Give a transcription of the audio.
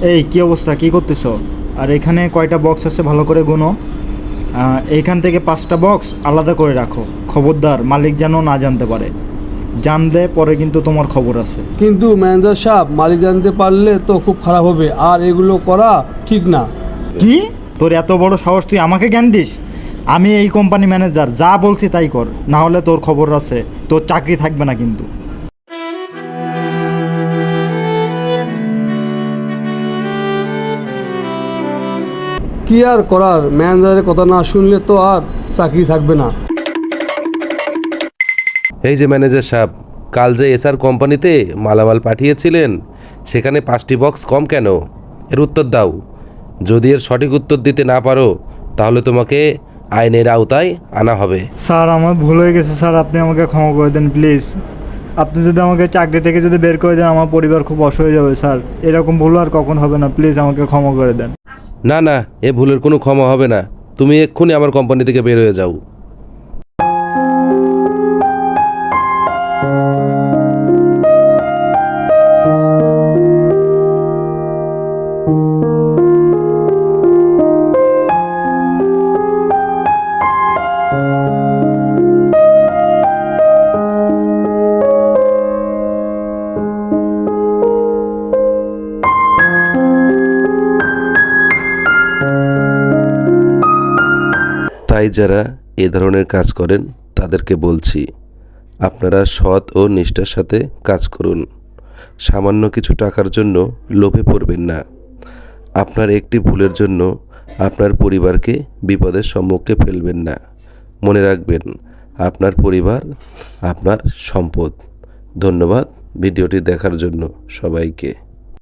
এই কি অবস্থা? কি করতেছো? আর এখানে কয়টা বক্স আছে? ভালো করে গুনো। এইখান থেকে পাঁচটা বক্স আলাদা করে রাখো। খবরদার মালিক যেন না জানতে পারে। জানলে পরে কিন্তু তোমার খবর আছে। কিন্তু ম্যানেজার সাহেব মালিক জানতে পারলে তো খুব খারাপ হবে। আর এগুলো করা ঠিক না। কি? তোর এত বড় সাহস তুই আমাকে জ্ঞান দিস? আমি এই কোম্পানি ম্যানেজার যা বলছি তাই কর। না হলে তোর খবর আছে। তোর চাকরি থাকবে না কিন্তু। কি আর করার? ম্যানেজারের কথা না শুনলে তো আর চাকরি থাকবে না। এই যে ম্যানেজার সাহেব কাল যে এসআর কোম্পানিতে মালামাল পাঠিয়েছিলেন সেখানে পাঁচটি বক্স কম কেন? এর উত্তর দাও। যদি এর সঠিক উত্তর দিতে না পারো তাহলে তোমাকে আইনের আওতায় আনা হবে। স্যার আমার ভুল হয়ে গেছে স্যার। আপনি আমাকে ক্ষমা করে দেন প্লিজ। আপনি যদি আমাকে চাকরি থেকে যদি বের করে দেন আমার পরিবার খুব অসহ্য যাবে স্যার। এরকম ভুল আর কখন হবে না প্লিজ আমাকে ক্ষমা করে দেন। না না, এ ভুলের কোনো ক্ষমা হবে না। তুমি এক্ষুনি আমার কোম্পানি থেকে বের হয়ে যাও। তাই যারা এ ধরনের কাজ করেন, তাদেরকে বলছি, আপনারা সৎ ও নিষ্ঠার সাথে কাজ করুন। সামান্য কিছু টাকার জন্য লোভে পড়বেন না। আপনার একটি ভুলের জন্য আপনার পরিবারকে বিপদের সম্মুখে ফেলবেন না। মনে রাখবেন, আপনার পরিবার আপনার সম্পদ। ধন্যবাদ ভিডিওটি দেখার জন্য সবাইকে।